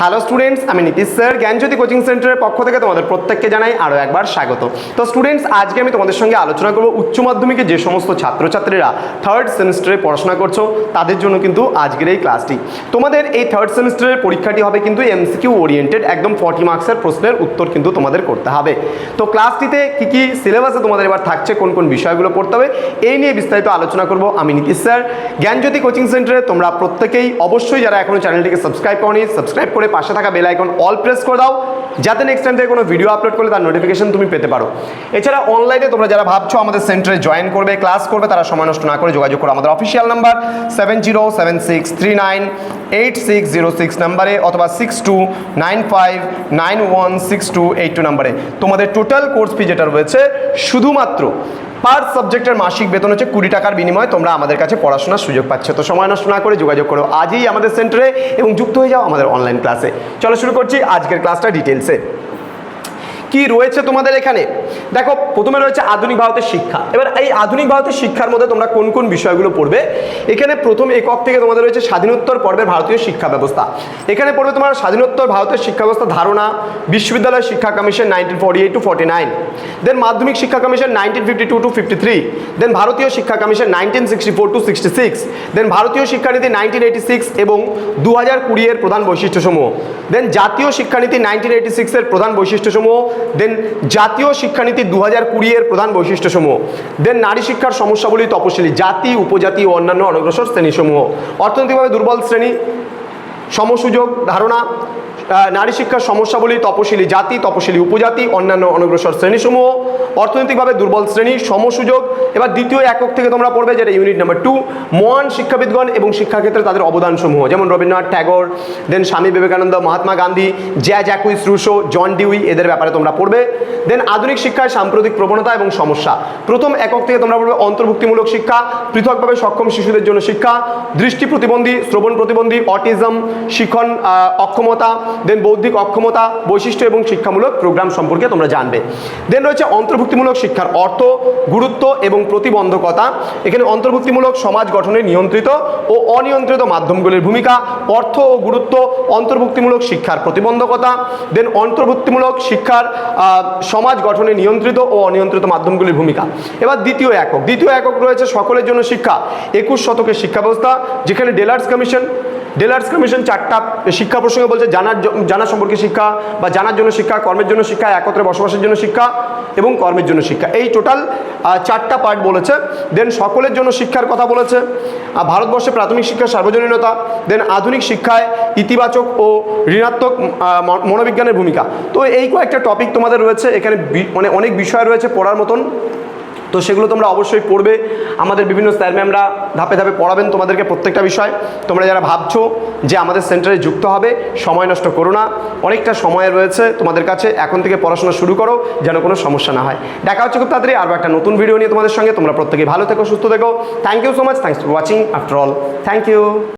Hello students আমি Nitish sir, জ্ঞানজ্যোতি coaching সেন্টারের পক্ষ থেকে তোমাদের প্রত্যেককে জানাই আরও একবার স্বাগত। তো স্টুডেন্টস আজকে আমি তোমাদের সঙ্গে আলোচনা করব উচ্চ মাধ্যমিকে যে সমস্ত ছাত্রছাত্রীরা থার্ড সেমিস্টারে পড়াশোনা করছ, তাদের জন্য কিন্তু আজকের এই ক্লাসটি তোমাদের এই থার্ড সেমিস্টারের পরীক্ষাটি হবে কিন্তু এমসিকিউ ওরিয়েন্টেড একদম ফর্টি মার্কসের প্রশ্নের উত্তর কিন্তু তোমাদের করতে হবে। তো ক্লাসটিতে কী কী সিলেবাসে তোমাদের এবার থাকছে, কোন কোন বিষয়গুলো পড়তে হবে, এই নিয়ে বিস্তারিত আলোচনা করব আমি নীতিশ স্যার। জ্ঞানজ্যোতি কোচিং সেন্টারে তোমরা প্রত্যেকেই অবশ্যই যারা এখনও চ্যানেলটিকে সাবস্ক্রাইব করনি সাবস্ক্রাইব করে পাশে থাকা বেল আইকন অল প্রেস করে দাও। যাতে নেক্সট টাইম থেকে কোনো ভিডিও আপলোড করলে তার নোটিফিকেশন তুমি পেতে পারো। এছাড়া অনলাইনে তোমরা যারা ভাবছ আমাদের সেন্টারে জয়েন করবে ক্লাস করবে, তারা সময় নষ্ট না করে যোগাযোগ করো। আমাদের official number seven zero seven six three nine eight six zero six নাম্বারে অথবা six two nine five nine one six two eight two নাম্বারে তোমাদের টোটাল কোর্স ফি যেটা রয়েছে, শুধুমাত্র পার সাবজেক্টের মাসিক বেতন হচ্ছে কুড়ি টাকার বিনিময়ে তোমরা আমাদের কাছে পড়াশোনার সুযোগ পাচ্ছ। তো সময় নষ্ট না করে যোগাযোগ করো। আজই আমাদের সেন্টারে এবং যুক্ত হয়ে যাও আমাদের অনলাইন ক্লাসে চলো শুরু করছি আজকের ক্লাসটা ডিটেলসে কি রয়েছে তোমাদের এখানে? দেখো, প্রথমে রয়েছে আধুনিক ভারতের শিক্ষা। এবার এই আধুনিক ভারতের শিক্ষার মধ্যে তোমরা কোন কোন বিষয়গুলো পড়বে? এখানে প্রথম একক থেকে তোমাদের রয়েছে স্বাধীনোত্তর পর্বের ভারতীয় শিক্ষা ব্যবস্থা। এখানে পড়বে তোমার স্বাধীনোত্তর ভারতের শিক্ষা ব্যবস্থা ধারণা, বিশ্ববিদ্যালয় শিক্ষা commission nineteen forty eight to forty nine then মাধ্যমিক শিক্ষা commission nineteen fifty two to fifty three then ভারতীয় শিক্ষা commission nineteen sixty four to sixty six then ভারতীয় শিক্ষানীতি নাইনটিন এইটি সিক্স এবং দু হাজার কুড়ি এর প্রধান বৈশিষ্ট্যসমূহ দেন জাতীয় শিক্ষানীতি নাইনটিন এইটি সিক্সের প্রধান বৈশিষ্ট্যসমূহ দেন জাতীয় শিক্ষানীতি দু হাজার কুড়ি এর প্রধান বৈশিষ্ট্যসমূহ। দেন নারী শিক্ষার সমস্যাবলী, তপশিলি জাতি, উপজাতি ও অন্যান্য অনগ্রসর শ্রেণীসমূহ। অর্থনৈতিকভাবে দুর্বল শ্রেণি, সমসুযোগ, ধারণা নারী শিক্ষার সমস্যাবলী, তপশিলি জাতি, তপশিলি উপজাতি, অন্যান্য অনগ্রসর শ্রেণীসমূহ। অর্থনৈতিকভাবে দুর্বল শ্রেণি, সমসুযোগ এবার দ্বিতীয় একক থেকে তোমরা পড়বে যেটা ইউনিট নাম্বার টু মহান শিক্ষাবিদগণ এবং শিক্ষাক্ষেত্রে তাদের অবদানসমূহ। যেমন রবীন্দ্রনাথ ট্যাগর দেন স্বামী বিবেকানন্দ মহাত্মা গান্ধী জ্যা জ্যাকুইস রুশো জন ডিউই এদের ব্যাপারে তোমরা পড়বে। দেন আধুনিক শিক্ষায় সাম্প্রতিক প্রবণতা এবং সমস্যা। প্রথম একক থেকে তোমরা পড়বে অন্তর্ভুক্তিমূলক শিক্ষা পৃথকভাবে সক্ষম শিশুদের জন্য শিক্ষা দৃষ্টি প্রতিবন্ধী শ্রবণ প্রতিবন্ধী অটিজম আহ, অক্ষমতা দেন বৌদ্ধিক অক্ষমতা বৈশিষ্ট্য এবং শিক্ষামূলক প্রোগ্রাম সম্পর্কে তোমরা জানবে। দেন রয়েছে অন্তর্ভুক্তিমূলক শিক্ষার অর্থ গুরুত্ব এবং প্রতিবন্ধকতা। এখানে অন্তর্ভুক্তিমূলক সমাজ গঠনে নিয়ন্ত্রিত ও অনিয়ন্ত্রিত মাধ্যমগুলির ভূমিকা, অর্থ ও গুরুত্ব, অন্তর্ভুক্তিমূলক শিক্ষার প্রতিবন্ধকতা দেন অন্তর্ভুক্তিমূলক শিক্ষার সমাজ গঠনে নিয়ন্ত্রিত ও অনিয়ন্ত্রিত মাধ্যমগুলির ভূমিকা। এবার দ্বিতীয় একক। দ্বিতীয় একক রয়েছে সকলের জন্য শিক্ষা। একুশ শতকের শিক্ষা ব্যবস্থা যেখানে ডেলার্স কমিশন ডেলার্স কমিশন চারটা শিক্ষা প্রসঙ্গে বলছে, জানার জানা সম্পর্কে শিক্ষা বা জানার জন্য শিক্ষা, কর্মের জন্য শিক্ষা, একত্রে বসবাসের জন্য শিক্ষা এবং কর্মের জন্য শিক্ষা। এই টোটাল চারটা পার্ট বলেছে। দেন সকলের জন্য শিক্ষার কথা বলেছে। ভারতবর্ষে প্রাথমিক শিক্ষার সার্বজনীনতা দেন আধুনিক শিক্ষায় ইতিবাচক ও ঋণাত্মক মনোবিজ্ঞানের ভূমিকা। তো এই কয়েকটা টপিক তোমাদের রয়েছে। এখানে মানে অনেক বিষয় রয়েছে পড়ার মতন। তো সেগুলো তোমরা অবশ্যই পড়বে। আমাদের বিভিন্ন স্যার ম্যামরা ধাপে ধাপে পড়াবেন তোমাদেরকে প্রত্যেকটা বিষয়। তোমরা যারা ভাবছ যে আমাদের সেন্টারে যুক্ত হবে, সময় নষ্ট করো না। অনেকটা সময় রয়েছে তোমাদের কাছে। এখন থেকে পড়াশোনা শুরু করো, যেন কোনো সমস্যা না হয়। দেখা হচ্ছে খুব তাড়াতাড়ি আরও একটা নতুন ভিডিও নিয়ে তোমাদের সঙ্গে। তোমরা প্রত্যেকে ভালো থেকো, সুস্থ থেকো। Thank you so much thanks for watching after all thank you